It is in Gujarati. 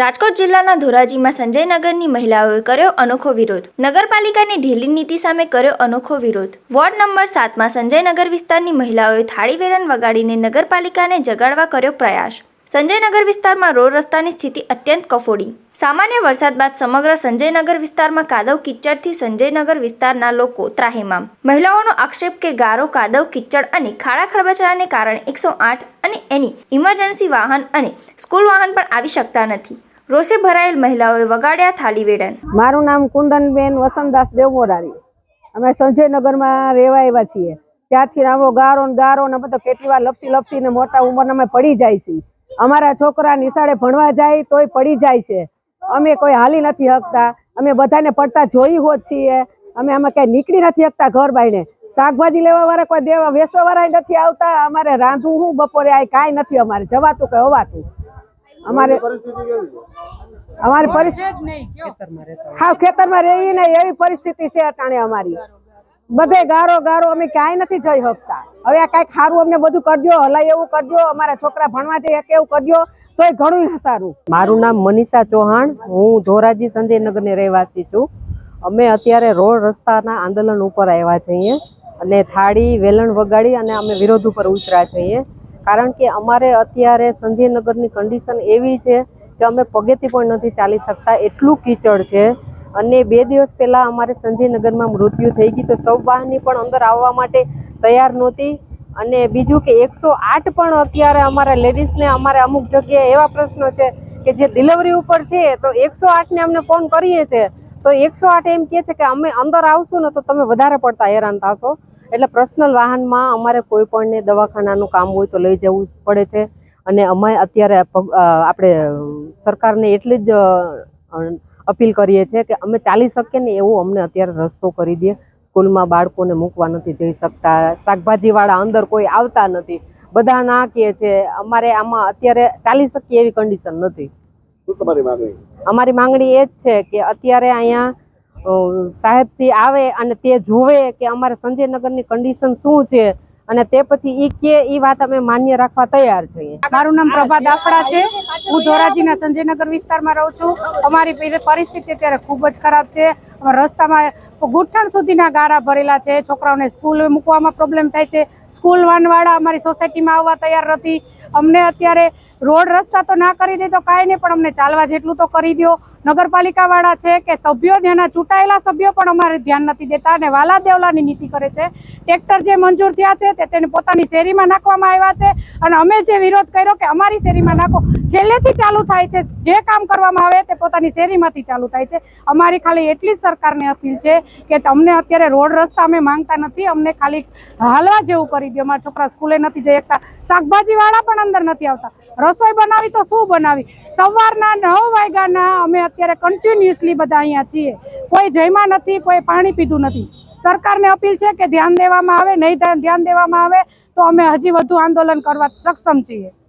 રાજકોટ જિલ્લાના ધોરાજીમાં સંજયનગરની મહિલાઓએ કર્યો અનોખો વિરોધ. નગરપાલિકાની ઢીલી નીતિ સામે કર્યો અનોખો વિરોધ. વોર્ડ નંબર સાતમાં સંજયનગર વિસ્તારની મહિલાઓએ થાળી વેલણ વગાડીને નગરપાલિકાને જગાડવા કર્યો પ્રયાસ. સંજયનગર વિસ્તારમાં રોડ રસ્તાની સ્થિતિ અત્યંત કફોડી. સામાન્ય વરસાદ બાદ સમગ્ર સંજયનગર વિસ્તારમાં કાદવ કિચડથી સંજયનગર વિસ્તારના લોકો ત્રાહિમામ. મહિલાઓનો આક્ષેપ કે ગારો, કાદવ, કિચડ અને ખાડા ખરબચડાને કારણે એકસો આઠ અને એની ઇમરજન્સી વાહન અને સ્કૂલ વાહન પણ આવી શકતા નથી. રોષે ભરાયેલ મહિલાઓએ વગાડ્યા થાલી વેડન. મારું નામ કુંદનબેન વસંતદાસ દેવમોરારી. અમે સંજયનગરમાં રહેવા આવ્યા છીએ. ત્યાંથી આવો ગારો ને ગારો ને બધો કેટલી વાર લપસી ને મોટા ઉંમરના અમે પડી જાય છે અમારા છોકરા નિશાળે ભણવા જાય તોય પડી જાય છે. અમે કોઈ હાલી નથી હકતા. અમે બધાને પડતા જોઈ હોત છીએ. અમે આમાં કઈ નીકળી નથી શકતા ઘર બાઈને શાકભાજી લેવા વાળા કોઈ દેવા વેચવા વાળા નથી આવતા. અમારે રાંધવું હું બપોરે આ કાંઈ નથી અમારે. જવાતું કે હોવાતું. અમારે અમારી પરિસ્થિતિ હા ખેતરમાં રહીએ ને એવી પરિસ્થિતિ છે અટાણે અમારી. બધે ગારો ગારો અમે ક્યાંય નથી જઈ શકતા. હવે આ કાંઈક સારું અમને બધું કરજો, હલાય એવું કરજો, અમારા છોકરા ભણવા જઈએ કે એવું કરજો, તોય ઘણું સારું. મારું નામ મનીષા ચૌહાણ, હું ધોરાજી સંજયનગરની રહેવાસી છું. અમે અત્યારે રોડ રસ્તાના આંદોલન ઉપર આવ્યા છીએ અને થાળી, વેલણ વગાડી અને અમે વિરોધ ઉપર ઉતર્યા છીએ. કારણ કે અમારે અત્યારે સંજયનગરની કન્ડિશન એવી છે કે અમે પગેથી પણ નથી ચાલી શકતા, એટલું કીચડ છે. અને બે દિવસ પહેલાં અમારે સંજયનગરમાં મૃત્યુ થઈ ગયું, તો સૌ વાહની પણ અંદર આવવા માટે તૈયાર નહોતી. અને બીજું કે એકસો આઠ પણ અત્યારે અમારા લેડીઝને અમારે અમુક જગ્યાએ એવા પ્રશ્નો છે કે જે ડિલિવરી ઉપર છે, તો એકસો આઠને અમને ફોન કરીએ છીએ તો એકસો આઠ એમ કહે છે કે અમે અંદર આવશું ને તો તમે વધારે પડતા હેરાન થશો. એટલે પર્સનલ વાહનમાં અમારે કોઈ પણને દવાખાનાનું કામ હોય તો લઈ જવું પડે છે. અને અમે અત્યારે આપણે સરકારને એટલી જ અપીલ કરીએ છીએ કે અમે ચાલી શકીએ ને એવો અમને અત્યારે રસ્તો કરી દે. સ્કૂલમાં બાળકોને મૂકવા નથી જઈ શકતા શાકભાજીવાળા અંદર કોઈ આવતા નથી. બધા ના કહે છે અમારે આમાં અત્યારે ચાલી શકીએ એવી કન્ડિશન નથી. તમારી માંગણી? અમારી માંગણી એ જ છે કે અત્યારે અહીંયા સાહેબશ્રી આવે અને તે જુએ કે અમારે સંજયનગરની કન્ડિશન શું છે અને તે પછી ઈ કે ઈ વાત અમે માન્ય રાખવા તૈયાર છીએ. મારું નામ પ્રભા દાફડા છે. હું ધોરાજીના સંજયનગર વિસ્તારમાં રહું છું. અમારી પરિસ્થિતિ અત્યારે ખૂબ જ ખરાબ છે. રસ્તામાં ગુઠણ સુધીના ગારા ભરેલા છે. છોકરાઓને સ્કૂલ મૂકવામાં પ્રોબ્લેમ થાય છે. સ્કૂલ વાનવાળા અમારી સોસાયટીમાં આવવા તૈયાર નથી. અમને અત્યારે રોડ રસ્તા તો ના કરી દે તો કાંઈ નહીં, પણ અમને ચાલવા જેટલું તો કરી દો નગરપાલિકાવાળા છે કે સભ્યો ત્યાંના ચૂંટાયેલા સભ્યો પણ અમારે ધ્યાન નથી દેતા અને વાલા દેવલાની નીતિ કરે છે. ટ્રેક્ટર જે મંજૂર થયા છે તે તેને પોતાની શેરીમાં નાખવામાં આવ્યા છે અને અમે જે વિરોધ કર્યો કે અમારી શેરીમાં નાખો, છેલ્લેથી ચાલુ થાય છે. જે કામ કરવામાં આવે તે પોતાની શેરીમાંથી ચાલુ થાય છે. અમારી ખાલી એટલી જ સરકારને અપીલ છે કે અમને અત્યારે રોડ રસ્તા અમે માંગતા નથી, અમને ખાલી હાલવા જેવું કરી અમારા છોકરા સ્કૂલે નથી જઈ શકતા. શાકભાજી વાળા પણ અંદર નથી આવતા. રસોઈ બનાવી તો શું બનાવી? સવારના નવ વાગ્યાના અમે અત્યારે કન્ટિન્યુઅસલી બધા અહીંયા છીએ. કોઈ જમ્યા નથી, કોઈ પાણી પીધું નથી. સરકારને અપીલ છે કે ધ્યાન દેવામાં આવે, નહીં ધ્યાન દેવામાં આવે તો અમે હજી વધુ આંદોલન કરવા સક્ષમ છીએ.